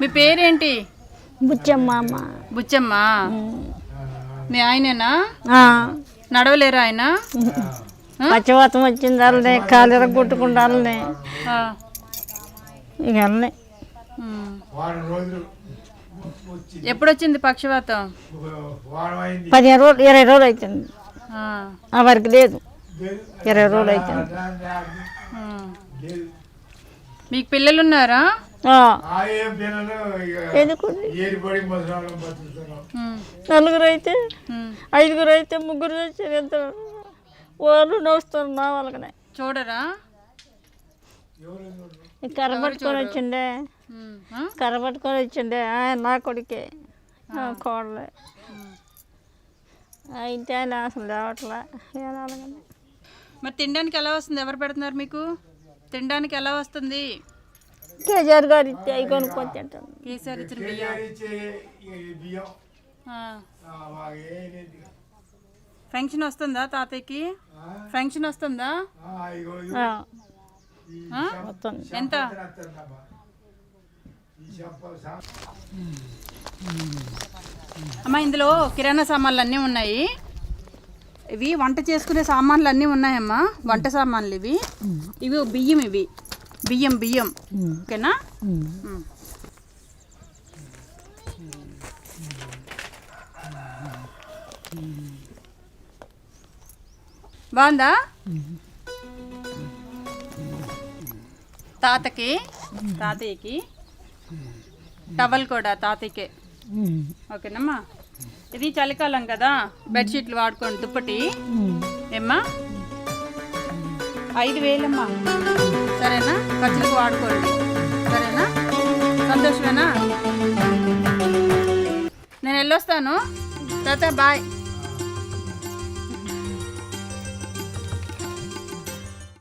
మీ పేరేంటి? బుచ్చమ్మ. అమ్మ బుచ్చమ్మ మీ ఆయనేనా? నడవలేరా ఆయన? పచ్చవాతం వచ్చింది వాళ్ళని కాలు కొట్టుకుంటారని ఆ. ఇక వెళ్ళని. వారం రోజులు ఎప్పుడొచ్చింది పక్షవాతం? పదిహేను రోజులు ఇరవై రోజులు అవుతుంది ఆ. వరకు లేదు. ఇరవై రోజులు అవుతుంది. మీకు పిల్లలు ఉన్నారా నలుగురు అయితే. ఐదుగురు అయితే ముగ్గురు వచ్చారు ఇద్దరు వాళ్ళు నవ్వుస్తారు నా వాళ్ళకనే చూడరా? కర్ర పట్టుకొని వచ్చిండే? కర్ర పట్టుకొని వచ్చిండే. ఆయన నా కొడుకే. నా కోడలే. అయితే ఆయన అసలు అలాగనే మరి తినడానికి ఎలా వస్తుంది? ఎవరు పెడుతున్నారు మీకు? తినడానికి ఎలా వస్తుంది? కేజీఆర్ గారు ఇస్తే అవి కొనుక్కొని తింటాను కేసీఆర్ ఇచ్చిన బియ్యం. ఇచ్చే. ఫంక్షన్ వస్తుందా తాతయ్యకి? ఫంక్షన్ వస్తుందా? ఎంత? అమ్మ ఇందులో కిరాణా సామాన్లు అన్నీ ఉన్నాయి. ఇవి వంట చేసుకునే సామాన్లు అన్నీ ఉన్నాయమ్మా. వంట సామాన్లు ఇవి. ఇవి బియ్యం ఇవి. బియ్యం బియ్యం. ఓకేనా. బాగుందా? తాతకి తాతయ్యకి. టవల్ కూడా తాతయ్యకే. ఓకేనమ్మా? ఇది చలికాలం కదా బెడ్షీట్లు వాడుకోండి దుప్పటి. ఏమ్మా? ఐదు వేలమ్మా. సరేనా? ఖర్చులకు వాడుకోండి. సరేనా? సంతోషమేనా? నేను వెళ్ళొస్తాను. తాత బాయ్.